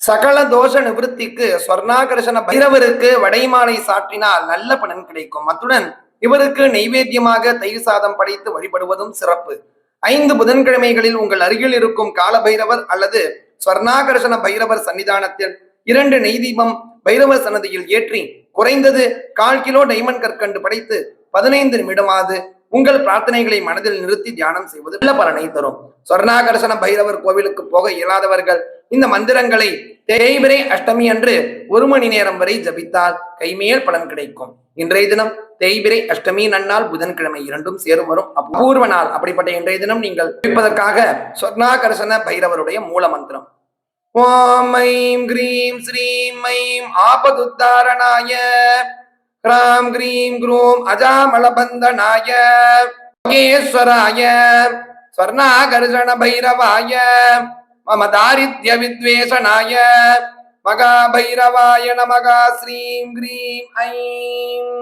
சகல தோஷ நிவர்த்திக்கு ஸ்வர்ணாகர்ஷண பைரவருக்கு வடைமாலை சாற்றினால் நல்ல பலன் கிடைக்கும். அத்துடன் இவருக்கு நெய்வேத்தியமாக தயிர் சாதம் படைத்து வழிபடுவதும் சிறப்பு. ஐந்து புதன்கிழமைகளில் உங்கள் அருகில் இருக்கும் கால பைரவர் அல்லது ஸ்வர்ணாகர்ஷண பைரவர் சன்னிதானத்தில் இரண்டு நெய் தீபம் பைரவர் சன்னதியில் ஏற்றி குறைந்தது கால் கிலோ டைமண்ட் கற்கண்டு படைத்து பதினைந்து நிமிடமாவது உங்கள் பிரார்த்தனைகளை மனதில் நிறுத்தி தியானம் செய்வது நல்ல பலனை தரும். சொர்ணாகர்ஷண பைரவர் கோவிலுக்கு போக இயலாதவர்கள் இந்த மந்திரங்களை தேய்பிரை அஷ்டமி அன்று ஒரு மணி நேரம் வரை ஜபித்தால் கைமேல் பலன் கிடைக்கும். இன்றைய தினம் தேய்பிரை அஷ்டமி நன்னால் புதன்கிழமை இரண்டும் சேரும் வரும். அபூர்வ நாள். அப்படிப்பட்ட இன்றைய தினம் நீங்கள் ஜபிப்பதற்காக சொர்ணாகர்ஷண பைரவருடைய மூல மந்திரம். ஓம் ஐம் கிரீம் ஸ்ரீம் ஐம் ஆபதுத்தாரணாய. கிராம் கிரீம் குரூம் அஜாமலபந்தனாய. யோகேஸ்வராய ஸ்வர்ணாகர்ஷண பைரவாய. மம தாரித்ய வித்வேஷனாய மகாபைரவாய நமகா ஸ்ரீம் கிரீம் ஐம்